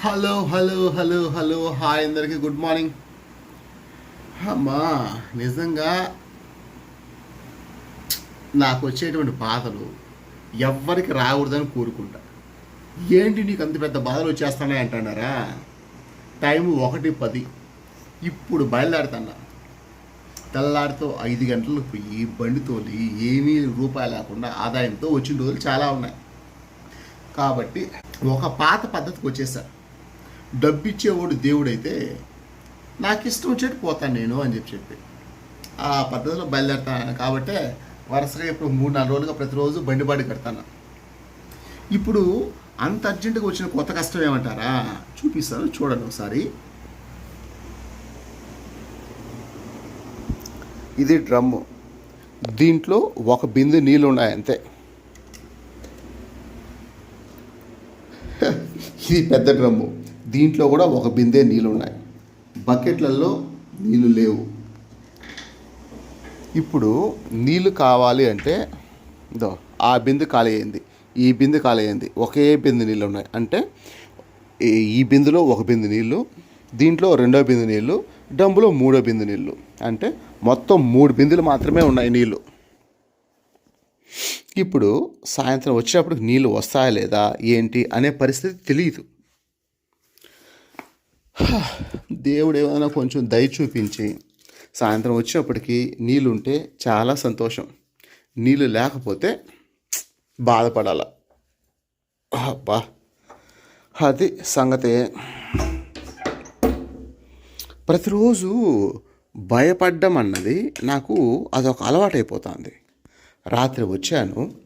Hello hello hello hello. Hi అందరికీ good morning. అమ్మా నిజంగా నాకు వచ్చేటువంటి బాధలు ఎవ్వరికి రాకూడదని కోరుకుంటా. ఏంటి నీకు అంత పెద్ద బాధలు వచ్చేస్తానే అంటున్నారా? టైం ఒకటి పది. ఇప్పుడు బయలుదేరుతున్నా. తెల్లారితో ఐదు గంటలకు పోయి బండితోలి ఏమీ రూపాయి లేకుండా ఆదాయంతో వచ్చిన రోజులు చాలా ఉన్నాయి. కాబట్టి ఒక పాత పద్ధతికి వచ్చేసా. డబ్బిచ్చేవాడు దేవుడైతే నాకు ఇష్టం వచ్చేటి పోతాను నేను అని చెప్పి చెప్పి ఆ పద్ధతిలో బయలుదేరుతాను కాబట్టి వరుసగా ఇప్పుడు మూడు నాలుగు రోజులుగా ప్రతిరోజు బండిబాడి కడతాను. ఇప్పుడు అంత అర్జెంటుగా వచ్చిన కొత్త కష్టం ఏమంటారా? చూపిస్తాను చూడండి ఒకసారి. ఇది డ్రమ్ము. దీంట్లో ఒక బిందు నీళ్ళు ఉన్నాయి అంతే. ఇది పెద్ద డ్రమ్ము. దీంట్లో కూడా ఒక బిందె నీళ్ళు ఉన్నాయి బకెట్లలో నీళ్ళు లేవు. ఇప్పుడు నీళ్ళు కావాలి అంటే ఇదో ఆ బిందె ఖాళీ అయింది. ఈ బిందె ఖాళీ అయింది. ఒకే బిందు నీళ్ళు ఉన్నాయి అంటే ఈ- బిందులో ఒక బిందు నీళ్ళు దీంట్లో రెండో బిందు నీళ్ళు డంబులో మూడో బిందు నీళ్ళు. అంటే మొత్తం మూడు బిందులు మాత్రమే ఉన్నాయి నీళ్ళు. ఇప్పుడు సాయంత్రం వచ్చేటప్పుడు నీళ్ళు వస్తాయా లేదా ఏంటి అనే పరిస్థితి తెలియదు. దేవుడు ఏమైనా కొంచెం దయ చూపించి సాయంత్రం వచ్చేప్పటికి నీళ్ళు ఉంటే చాలా సంతోషం. నీళ్ళు లేకపోతే బాధపడాల. అబ్బా! అది సంగతి. ప్రతిరోజు భయపడ్డం అన్నది నాకు అదొక అలవాటు అయిపోతుంది రాత్రి వచ్చాను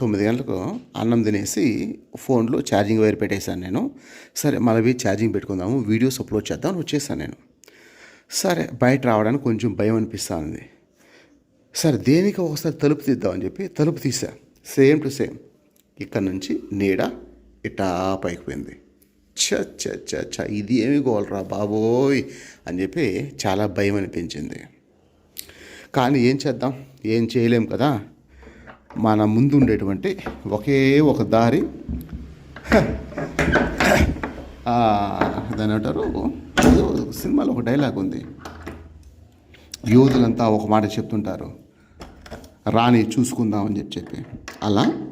తొమ్మిది గంటలకు అన్నం తినేసి ఫోన్లో ఛార్జింగ్ వైర్ పెట్టేశాను నేను. సరే మళ్ళీ ఛార్జింగ్ పెట్టుకుందాము వీడియోస్ అప్లోడ్ చేద్దాం అని వచ్చేసాను నేను. సరే బయట రావడానికి కొంచెం భయం అనిపిస్తుంది. సరే దేనికి ఒకసారి తలుపు తీద్దామని చెప్పి తలుపు తీసా సేమ్ టు సేమ్. ఇక్కడ నుంచి నీడ ఇటా పైకి పోయింది. చ చ చ చ ఇది ఏమి గోలరా బాబోయ్ అని చెప్పి చాలా భయం అనిపించింది. కానీ ఏం చేద్దాం? ఏం చేయలేం కదా? మన ముందు ఉండేటువంటి ఒకే ఒక దారి. దాని అంటారు సినిమాలో ఒక డైలాగ్ ఉంది. యోధులంతా ఒక మాట చెప్తుంటారు. రాని చూసుకుందామని చెప్పి చెప్పి. అలా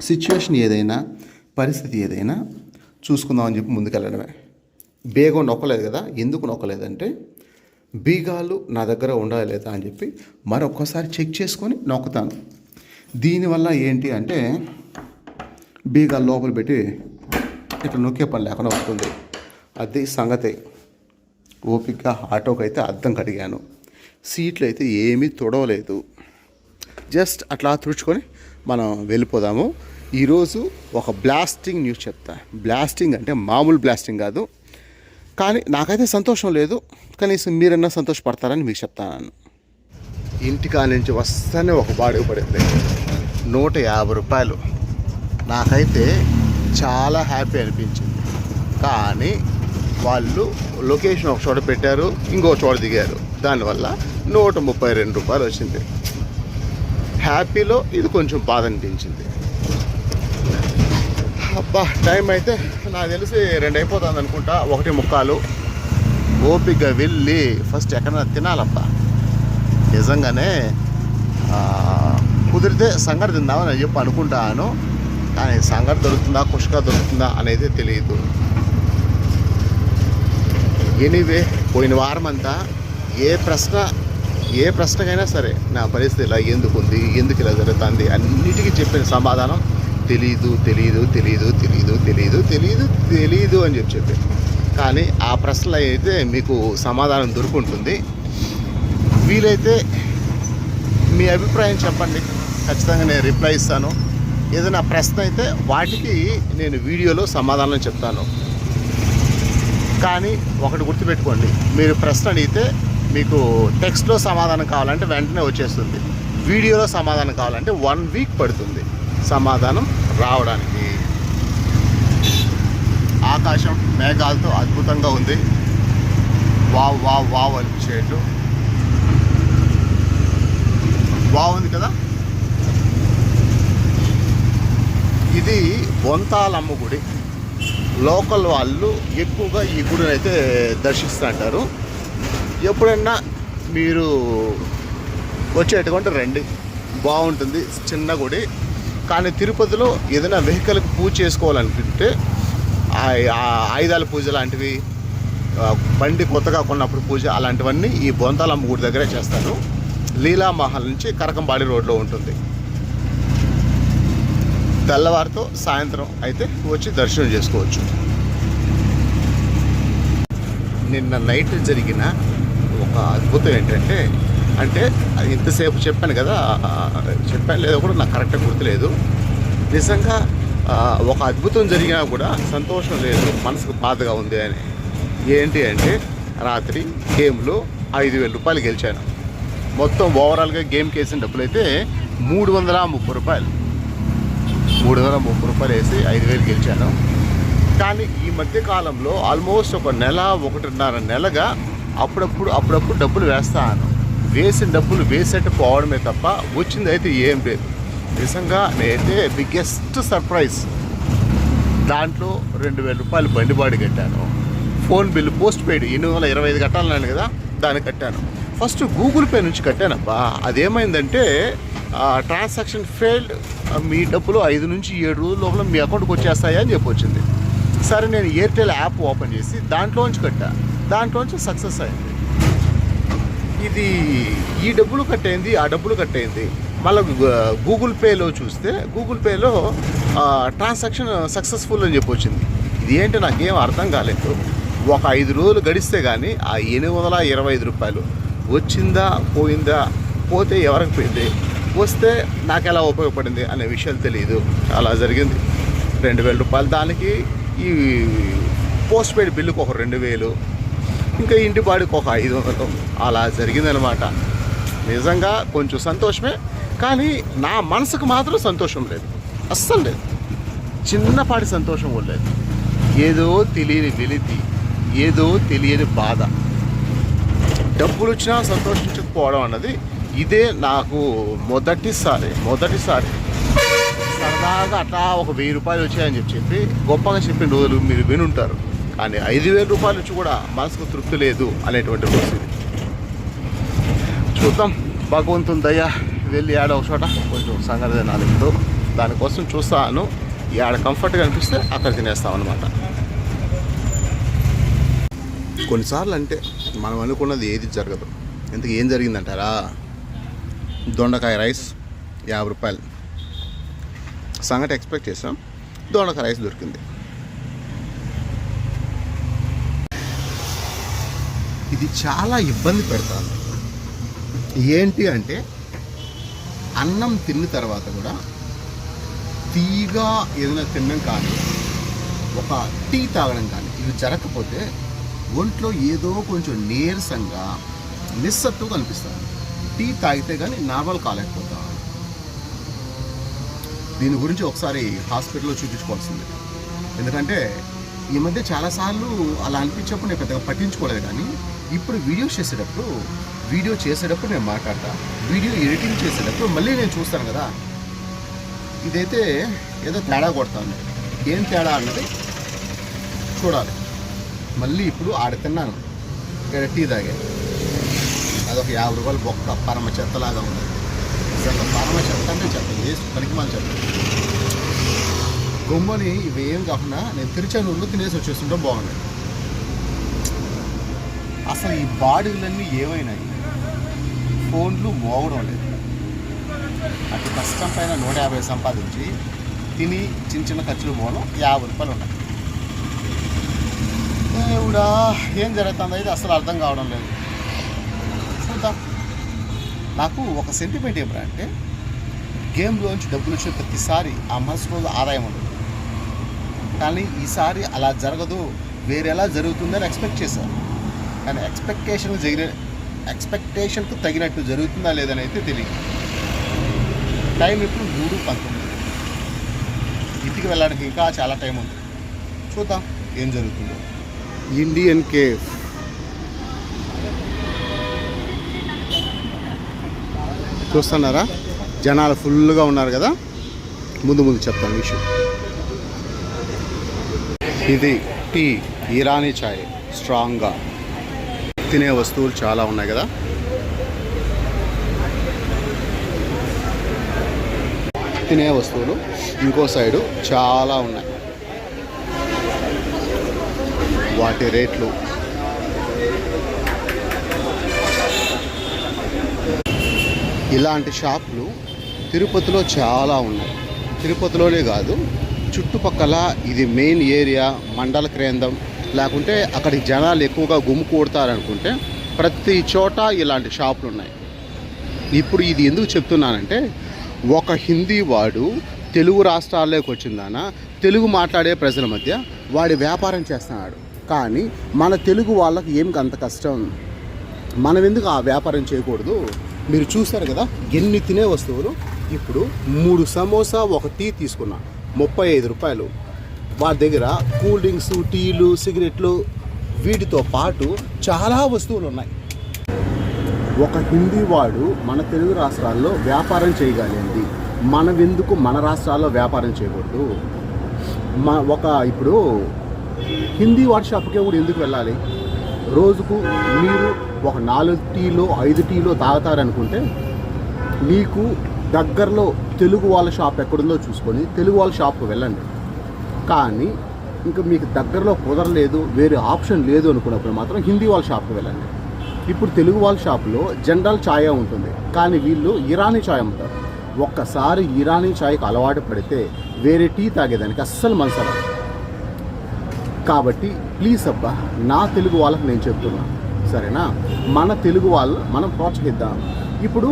సిచ్యువేషన్ ఏదైనా పరిస్థితి ఏదైనా చూసుకుందాం అని చెప్పి ముందుకెళ్ళడమే. బేగం నొక్కలేదు కదా? ఎందుకు నొక్కలేదంటే బీగాలు నా దగ్గర ఉండాలి లేదా అని చెప్పి మరొక్కసారి చెక్ చేసుకొని నొక్కుతాను. దీనివల్ల ఏంటి అంటే బీగా లోపల పెట్టి ఇట్లా నొక్కే పని లేకుండా ఉంటుంది అది సంగతి. ఓపికగా ఆటోకి అయితే అద్దం కడిగాను. సీట్లు అయితే ఏమీ తొడవలేదు. జస్ట్ అట్లా తుడుచుకొని మనం వెళ్ళిపోదాము. ఈరోజు ఒక బ్లాస్టింగ్ న్యూస్ చెప్తా. బ్లాస్టింగ్ అంటే మామూలు బ్లాస్టింగ్ కాదు. కానీ నాకైతే సంతోషం లేదు. కనీసం మీరన్నా సంతోషపడతారని మీకు చెప్తాను. ఇంటికా నుంచి వస్తేనే ఒక బాడీ పడింది. నూట యాభై రూపాయలు. నాకైతే చాలా హ్యాపీ అనిపించింది. కానీ వాళ్ళు లొకేషన్ ఒక చోట పెట్టారు ఇంకో చోట దిగారు. దానివల్ల నూట ముప్పై రెండు రూపాయలు వచ్చింది. హ్యాపీలో ఇది కొంచెం బాధ అనిపించింది. అబ్బా టైం అయితే నాకు తెలిసి రెండు అయిపోతుంది అనుకుంటా. ఒకటి ముక్కాలు. ఓపిక వెళ్ళి ఫస్ట్ ఎక్కడైనా తినాలబ్బా. నిజంగానే కుదిరితే సంగటి తిందామని చెప్పి అనుకుంటాను. కానీ సంగటి దొరుకుతుందా కుష్క దొరుకుతుందా అనేది తెలియదు ఎనీవే పోయిన వారం అంతా ఏ ప్రశ్న ఏ ప్రశ్నకైనా సరే నా పరిస్థితి ఇలా ఎందుకు ఉంది ఎందుకు ఇలా జరుగుతుంది అన్నిటికీ చెప్పిన సమాధానం తెలీదు తెలీదు తెలీదు తెలీదు తెలీదు తెలీదు తెలీదు అని చెప్పి చెప్పి. కానీ ఆ ప్రశ్నలు అయితే మీకు సమాధానం దొరుకుంటుంది. వీలైతే మీ అభిప్రాయం చెప్పండి. ఖచ్చితంగా నేను రిప్లై ఇస్తాను. ఏదైనా ప్రశ్న అయితే వాటికి నేను వీడియోలో సమాధానం చెప్తాను. కానీ ఒకటి గుర్తుపెట్టుకోండి. మీరు ప్రశ్న అడిగితే మీకు టెక్స్ట్లో సమాధానం కావాలంటే వెంటనే వచ్చేస్తుంది. వీడియోలో సమాధానం కావాలంటే వన్ వీక్ పడుతుంది సమాధానం రావడానికి. ఆకాశం మేఘాలతో అద్భుతంగా ఉంది. వావ్ వావ్ వావ్ అనిపించేట్టు బాగుంది కదా? ఇది బొంతాలమ్మ గుడి. లోకల్ వాళ్ళు ఎక్కువగా ఈ గుడిని అయితే దర్శిస్తుంటారు ఎప్పుడన్నా మీరు వచ్చేటువంటి రండి. బాగుంటుంది చిన్న గుడి. కానీ తిరుపతిలో ఏదైనా వెహికల్కి పూజ చేసుకోవాలనుకుంటే ఆ- ఆయుధాల పూజ లాంటివి బండి కొత్తగా కొన్నప్పుడు పూజ అలాంటివన్నీ ఈ బొంతాలమ్మ గుడి దగ్గరే చేస్తారు. లీలామహల్ నుంచి కరకంబాడి రోడ్లో ఉంటుంది. తెల్లవారితో సాయంత్రం అయితే వచ్చి దర్శనం చేసుకోవచ్చు. నిన్న నైట్ జరిగిన ఒక అద్భుతం ఏంటంటే అంటే అది ఇంతసేపు చెప్పాను కదా చెప్పాను లేదో కూడా నాకు కరెక్ట్గా గుర్తులేదు. నిజంగా ఒక అద్భుతం జరిగినా కూడా సంతోషం లేదు మనసుకు బాధగా ఉంది అని. ఏంటి అంటే రాత్రి గేమ్లో ఐదు వేల రూపాయలు గెలిచాను. మొత్తం ఓవరాల్గా గేమ్కి వేసిన డబ్బులు అయితే మూడు వందల ముప్పై రూపాయలు. మూడు వందల ముప్పై రూపాయలు వేసి ఐదు వేలు గెలిచాను. కానీ ఈ మధ్య కాలంలో ఆల్మోస్ట్ ఒక నెల ఒకటిన్నర నెలగా అప్పుడప్పుడు అప్పుడప్పుడు డబ్బులు వేస్తాను. వేసిన డబ్బులు వేసేట్టు పోవడమే తప్ప వచ్చింది అయితే ఏం లేదు. నిజంగా నేనైతే బిగ్గెస్ట్ సర్ప్రైజ్. దాంట్లో రెండు వేల రూపాయలు బండిబాడి కట్టాను. ఫోన్ బిల్లు పోస్ట్ పెయిడ్ ఎనిమిది వందల ఇరవై ఐదు కట్టాలన్నాను కదా దాన్ని కట్టాను. ఫస్ట్ గూగుల్ పే నుంచి కట్టానబ్బా. అదేమైందంటే ట్రాన్సాక్షన్ ఫెయిల్డ్ మీ డబ్బులు ఐదు నుంచి ఏడు రోజుల లోపల మీ అకౌంట్కి వచ్చేస్తాయా అని చెప్పి వచ్చింది. సరే నేను ఎయిర్టెల్ యాప్ ఓపెన్ చేసి దాంట్లోంచి కట్టా. దాంట్లోంచి సక్సెస్ అయింది. ఇది ఈ డబ్బులు కట్టయింది ఆ డబ్బులు కట్టయింది మళ్ళీ గూగుల్ పేలో చూస్తే గూగుల్ పేలో ట్రాన్సాక్షన్ సక్సెస్ఫుల్ అని చెప్పి వచ్చింది. ఇది ఏంటి నాకేం అర్థం కాలేదు. ఒక ఐదు రోజులు గడిస్తే కానీ ఆ ఎనిమిది వందల ఇరవై ఐదు రూపాయలు. వచ్చిందా పోయిందా పోతే ఎవరికి పోయింది వస్తే నాకు ఎలా ఉపయోగపడింది అనే విషయాలు తెలియదు అలా జరిగింది. రెండు వేల రూపాయలు దానికి ఈ పోస్ట్ పెయిడ్ బిల్లుకి ఒక రెండు వేలు ఇంకా ఇంటి బాడికి ఒక ఐదు వందలు. అలా జరిగిందనమాట. నిజంగా కొంచెం సంతోషమే కానీ నా మనసుకు మాత్రం సంతోషం లేదు. అస్సలు లేదు. చిన్నపాటి సంతోషం కూడా లేదు. ఏదో తెలియని వెలితి ఏదో తెలియని బాధ. డబ్బులు వచ్చినా సంతోషించకపోవడం అన్నది ఇదే నాకు మొదటిసారి మొదటిసారి. సరదాగా అట్లా ఒక వెయ్యి రూపాయలు వచ్చాయని చెప్పి చెప్పి గొప్పగా చెప్పిన రోజులు మీరు వినుంటారు. కానీ ఐదు వేల రూపాయలు వచ్చి కూడా మనసుకు తృప్తి లేదు అనేటువంటి రోజు చూద్దాం. భగవంతుని దయ వెళ్ళి ఆడ ఒక చోట కొంచెం సంగతి తినాలి దానికోసం చూస్తాను. ఈ ఆడ కంఫర్ట్గా అనిపిస్తే అక్కడ తినేస్తాం అనమాట కొన్నిసార్లు అంటే మనం అనుకున్నది ఏది జరగదు. ఇంతకు ఏం జరిగిందంటారా? దొండకాయ రైస్ యాభై రూపాయలు. సంగటి ఎక్స్పెక్ట్ చేసాం. దొండకాయ రైస్ దొరికింది. ఇది చాలా ఇబ్బంది పెడతాను ఏంటి అంటే అన్నం తిన్న తర్వాత కూడా తీగా ఏదైనా తినడం కానీ ఒక టీ తాగడం కానీ ఇవి జరగకపోతే ఒంట్లో ఏదో కొంచెం నీరసంగా నిస్సత్తుగా కనిపిస్తుంది టీ తాగితే కానీ నార్మల్ కాలేకపోతాం. దీని గురించి ఒకసారి హాస్పిటల్లో చూపించుకోవాల్సిందే. ఎందుకంటే ఈ మధ్య చాలాసార్లు అలా అనిపించినప్పుడు నేను పెద్దగా పట్టించుకోలేదు కానీ ఇప్పుడు వీడియో చేసేటప్పుడు వీడియో చేసేటప్పుడు నేను మాట్లాడతా. వీడియో ఎడిటింగ్ చేసేటప్పుడు మళ్ళీ నేను చూస్తాను కదా. ఇదైతే ఏదో తేడా కొడతాను ఏం తేడా అన్నది చూడాలి. మళ్ళీ ఇప్పుడు ఆడ తిన్నాను. ఇక్కడ టీ తాగాను అదొక యాభై రూపాయలు బొక్క పరమ చెత్తలాగా ఉంది. అసలు పరమ చెత్త అంటే చెత్త. వేస్ట్ మన చెత్త. గొమ్మని ఇవి ఏం కాకుండా నేను తిరుచానూరులో తినేసి వచ్చేస్తుంటే బాగుంది. అసలు ఈ బాడీలన్నీ ఏమైనాయి? ఫోన్లు మోగడం లేదు. అటు కష్టం పైన నూట యాభై సంపాదించి తిని చిన్న చిన్న ఖర్చులు పోవడం యాభై రూపాయలు ఉన్నాయి. దేవుడా ఏం జరుగుతుంది? అయితే అసలు అర్థం కావడం లేదు. చూద్దాం. నాకు ఒక సెంటిమెంట్ ఏమిటంటే గేమ్లోంచి డబ్బులు వచ్చిన ప్రతిసారి ఆ మనసు రోజు ఆదాయం ఉండదు. కానీ ఈసారి అలా జరగదు వేరేలా జరుగుతుందని ఎక్స్పెక్ట్ చేశాను. కానీ ఎక్స్పెక్టేషన్ జరిగిన ఎక్స్పెక్టేషన్కు తగినట్టు జరుగుతుందా లేదని అయితే తెలియదు టైం ఇప్పుడు మూడు పంతొమ్మిది. ఇంటికి వెళ్ళడానికి ఇంకా చాలా టైం ఉంది. చూద్దాం ఏం జరుగుతుందో. ఇండియన్ కేఫ్ చూస్తున్నారా? జనాలు ఫుల్గా ఉన్నారు కదా? ముందు ముందు చెప్తాను విషయం. ఇది టీ ఇరానీ చాయ్ స్ట్రాంగ్గా. తినే వస్తువులు చాలా ఉన్నాయి కదా? తినే వస్తువులు ఇంకో సైడు చాలా ఉన్నాయి. వాటి రేట్లు. ఇలాంటి షాపులు తిరుపతిలో చాలా ఉన్నాయి. తిరుపతిలోనే కాదు చుట్టుపక్కల ఇది మెయిన్ ఏరియా మండల కేంద్రం. లేకుంటే అక్కడికి జనాలు ఎక్కువగా గుమ్మికూడతారనుకుంటే ప్రతి చోట ఇలాంటి షాపులు ఉన్నాయి. ఇప్పుడు ఇది ఎందుకు చెప్తున్నానంటే ఒక హిందీ వాడు తెలుగు రాష్ట్రాల్లోకి వచ్చిందాన తెలుగు మాట్లాడే ప్రజల మధ్య వాడి వ్యాపారం చేస్తున్నాడు. కానీ మన తెలుగు వాళ్ళకి ఏం అంత కష్టం? మనం ఎందుకు ఆ వ్యాపారం చేయకూడదు? మీరు చూస్తారు కదా ఎన్ని తినే వస్తువులు? ఇప్పుడు మూడు సమోసా ఒక టీ తీసుకున్నా ముప్పై ఐదు రూపాయలు. వారి దగ్గర కూల్ డ్రింక్స్ టీలు సిగరెట్లు వీటితో పాటు చాలా వస్తువులు ఉన్నాయి. ఒక హిందీ వాడు మన తెలుగు రాష్ట్రాల్లో వ్యాపారం చేయగలిగింది. మనం ఎందుకు మన రాష్ట్రాల్లో వ్యాపారం చేయకూడదు? మా ఒక ఇప్పుడు హిందీ వాడి కూడా ఎందుకు వెళ్ళాలి? రోజుకు మీరు ఒక నాలుగు టీలో ఐదు టీలో తాగుతారనుకుంటే మీకు దగ్గరలో తెలుగు వాళ్ళ షాప్ ఎక్కడుందో చూసుకొని తెలుగు వాళ్ళ షాప్కి వెళ్ళండి. కానీ ఇంకా మీకు దగ్గరలో కుదరలేదు వేరే ఆప్షన్ లేదు అనుకున్నప్పుడు మాత్రం హిందీ వాళ్ళ షాప్కి వెళ్ళండి. ఇప్పుడు తెలుగు వాళ్ళ షాప్లో జనరల్ ఛాయ్ ఉంటుంది. కానీ వీళ్ళు ఇరానీ ఛాయ్ అమ్ముతారు. ఒక్కసారి ఇరానీ ఛాయ్కి అలవాటు పడితే వేరే టీ తాగేదానికి అస్సలు మనసరా కాబట్టి ప్లీజ్ అబ్బా నా తెలుగు వాళ్ళకి నేను చెప్తున్నా. సరేనా? మన తెలుగు వాళ్ళు మనం ప్రోత్సహిద్దాం. ఇప్పుడు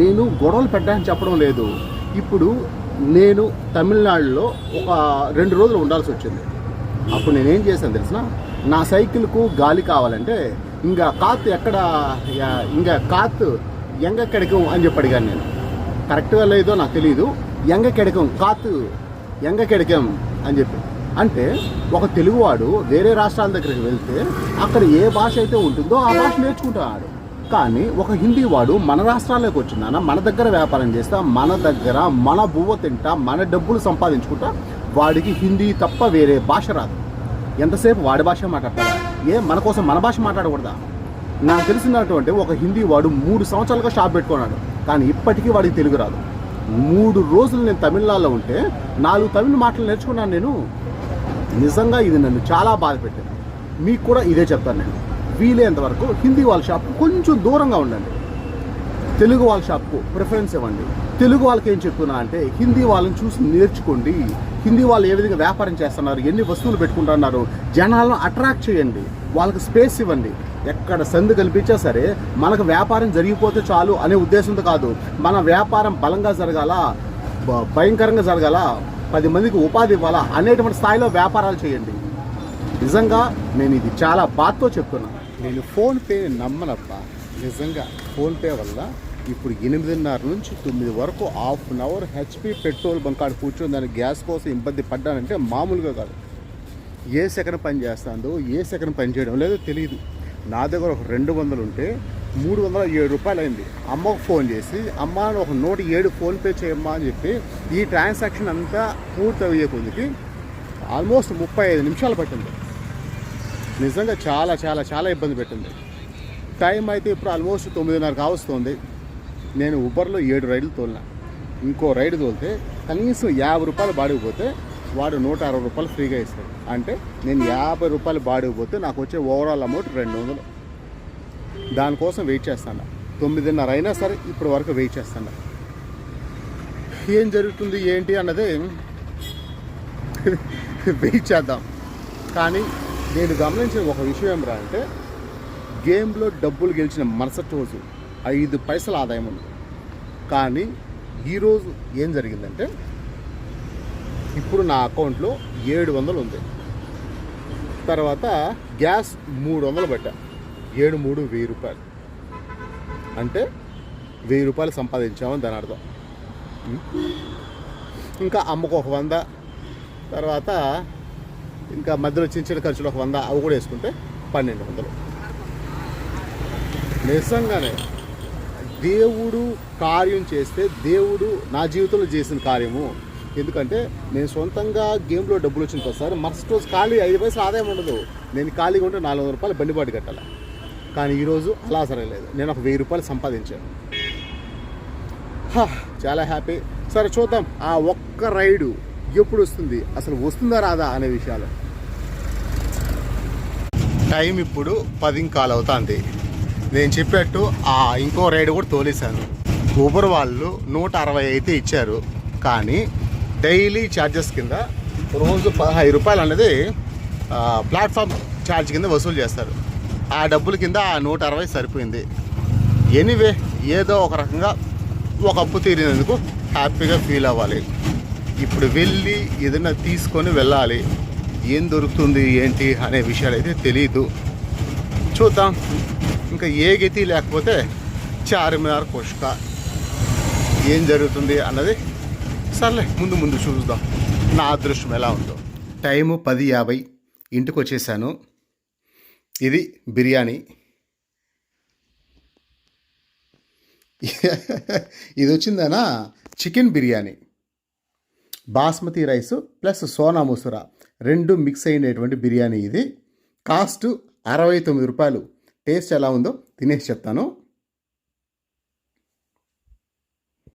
నేను గొడవలు పెట్టడానికి చెప్పడం లేదు. ఇప్పుడు నేను తమిళనాడులో ఒక రెండు రోజులు ఉండాల్సి వచ్చింది. అప్పుడు నేనేం చేశాను తెలిసిన? నా సైకిల్కు గాలి కావాలంటే ఇంకా కాత్ ఎక్కడ ఇంకా కాత్ ఎంగ కెడకం అని చెప్పి అడిగాను నేను. కరెక్ట్గా లేదో నాకు తెలియదు ఎంగ కెడకం కాత్ ఎంగ కెడకం అని చెప్పి. అంటే ఒక తెలుగువాడు వేరే రాష్ట్రాల దగ్గరికి వెళ్తే అక్కడ ఏ భాష అయితే ఉంటుందో ఆ భాష నేర్చుకుంటాడు. కానీ ఒక హిందీ వాడు మన రాష్ట్రాల్లోకి వచ్చిందాన మన దగ్గర వ్యాపారం చేస్తా మన దగ్గర మన బువ్వ తింటా మన డబ్బులు సంపాదించుకుంటా వాడికి హిందీ తప్ప వేరే భాష రాదు. ఎంతసేపు వాడి భాష మాట్లాడతాడా? ఏ మన కోసం మన భాష మాట్లాడకూడదా? నాకు తెలిసినటువంటి ఒక హిందీ వాడు మూడు సంవత్సరాలుగా షాప్ పెట్టుకున్నాడు. కానీ ఇప్పటికీ వాడికి తెలుగు రాదు. మూడు రోజులు నేను తమిళనాడులో ఉంటే నాలుగు తమిళ మాటలు నేర్చుకున్నాను నేను. నిజంగా ఇది నన్ను చాలా బాధ పెట్టింది. మీకు కూడా ఇదే చెప్తాను నేను. వీలైనంత వరకు హిందీ వాళ్ళ షాప్ కొంచెం దూరంగా ఉండండి. తెలుగు వాళ్ళ షాప్కు ప్రిఫరెన్స్ ఇవ్వండి. తెలుగు వాళ్ళకి ఏం చెప్తున్నా అంటే హిందీ వాళ్ళని చూసి నేర్చుకోండి. హిందీ వాళ్ళు ఏ విధంగా వ్యాపారం చేస్తున్నారు ఎన్ని వస్తువులు పెట్టుకుంటున్నారు జనాలను అట్రాక్ట్ చేయండి. వాళ్ళకి స్పేస్ ఇవ్వండి. ఎక్కడ సందు కల్పించా సరే మనకు వ్యాపారం జరిగిపోతే చాలు అనే ఉద్దేశంతో కాదు. మన వ్యాపారం బలంగా జరగాల? భయంకరంగా జరగాల? పది మందికి ఉపాధి ఇవ్వాలా అనేటువంటి స్థాయిలో వ్యాపారాలు చేయండి. నిజంగా నేను ఇది చాలా బాధతో చెప్తున్నాను నేను ఫోన్పే నమ్మనప్ప నిజంగా ఫోన్పే వల్ల ఇప్పుడు ఎనిమిదిన్నర నుంచి తొమ్మిది వరకు half an hour HP petrol bunk ఆడ కూర్చొని దాని గ్యాస్ కోసం ఇబ్బంది పడ్డానంటే మామూలుగా కాదు. ఏ సెకండ్ పని చేస్తుందో ఏ సెకండ్ పని చేయడం లేదో తెలియదు నా దగ్గర ఒక రెండు వందలు ఉంటే మూడు వందల ఏడు రూపాయలు అయింది అమ్మకు ఫోన్ చేసి అమ్మ ఒక నూట ఏడు ఫోన్పే చేయమ్మా అని చెప్పి ఈ ట్రాన్సాక్షన్ అంతా పూర్తి అయ్యే కొద్దికి ఆల్మోస్ట్ ముప్పై ఐదు నిమిషాలు పట్టింది. నిజంగా చాలా చాలా చాలా ఇబ్బంది పెట్టింది. టైం అయితే ఇప్పుడు ఆల్మోస్ట్ తొమ్మిదిన్నర కావస్తుంది నేను ఉబర్లో ఏడు రైడ్లు తోలినా. ఇంకో రైడ్ తోలితే కనీసం యాభై రూపాయలు బాడిపోతే వాడు నూట అరవై రూపాయలు ఫ్రీగా ఇస్తాడు. అంటే నేను యాభై రూపాయలు బాడిపోతే నాకు వచ్చే ఓవరాల్ అమౌంట్ రెండు వందలు. దానికోసం వెయిట్ చేస్తాను. తొమ్మిదిన్నర అయినా సరే ఇప్పటి వరకు వెయిట్ చేస్తాను. ఏం జరుగుతుంది ఏంటి అన్నది వెయిట్ చేద్దాం. కానీ నేను గమనించిన ఒక విషయం ఏమిరా అంటే గేమ్లో డబ్బులు గెలిచిన మరుసటి రోజు ఐదు పైసల ఆదాయం ఉంది. కానీ ఈరోజు ఏం జరిగిందంటే ఇప్పుడు నా అకౌంట్లో ఏడు వందలు ఉంది. తర్వాత గ్యాస్ మూడు వందలు పట్టా ఏడు మూడు వెయ్యి రూపాయలు. అంటే వెయ్యి రూపాయలు సంపాదించామని దాని అర్థం. ఇంకా అమ్మకు ఒక వంద తర్వాత ఇంకా మధ్యలో చిన్న చిన్న ఖర్చులు ఒక వంద అవి కూడా వేసుకుంటే పన్నెండు వందలు. నిజంగానే దేవుడు కార్యం చేస్తే దేవుడు నా జీవితంలో చేసిన కార్యము. ఎందుకంటే నేను సొంతంగా గేమ్లో డబ్బులు వచ్చిన ప్రతిసారి మరుసటి రోజు ఖాళీ ఐదు పైసలు ఆదాయం ఉండదు. నేను ఖాళీగా ఉంటే నాలుగు వందల రూపాయలు బండిబాటు కట్టాలి? కానీ ఈరోజు అలా జరగలేదు నేను ఒక వెయ్యి రూపాయలు సంపాదించాను. చాలా హ్యాపీ. సరే చూద్దాం ఆ ఒక్క రైడు ఎప్పుడు వస్తుంది? అసలు వస్తుందా రాదా అనే విషయాలు. టైం ఇప్పుడు పది కాల్ అవుతుంది. నేను చెప్పినట్టు ఆ ఇంకో రైడ్ కూడా తోలేశాను. ఊబర్ వాళ్ళు నూట అరవై అయితే ఇచ్చారు. కానీ డైలీ ఛార్జెస్ కింద రోజు పదహైదు రూపాయలు అనేది ప్లాట్ఫామ్ ఛార్జ్ కింద వసూలు చేస్తారు. ఆ డబ్బుల కింద ఆ నూట అరవై సరిపోయింది. ఎనీవే ఏదో ఒక రకంగా ఒక అప్పు తీరినందుకు హ్యాపీగా ఫీల్ అవ్వాలి. ఇప్పుడు వెళ్ళి ఏదైనా తీసుకొని వెళ్ళాలి. ఏం దొరుకుతుంది ఏంటి అనే విషయాలు అయితే తెలియదు చూద్దాం. ఇంకా ఏ గతి లేకపోతే చార్మినార్ కోష్క. ఏం జరుగుతుంది అన్నది సర్లే ముందు ముందు చూద్దాం. నా అదృష్టం ఎలా ఉందో. టైము పది యాభై. ఇంటికి వచ్చేసాను ఇది బిర్యానీ. ఇది వచ్చిందనా chicken biryani. Basmati rice plus Sona Masuri. రెండు మిక్స్ అయినటువంటి బిర్యానీ ఇది. కాస్ట్ అరవై తొమ్మిది రూపాయలు. టేస్ట్ ఎలా ఉందో తినేసి చెప్తాను.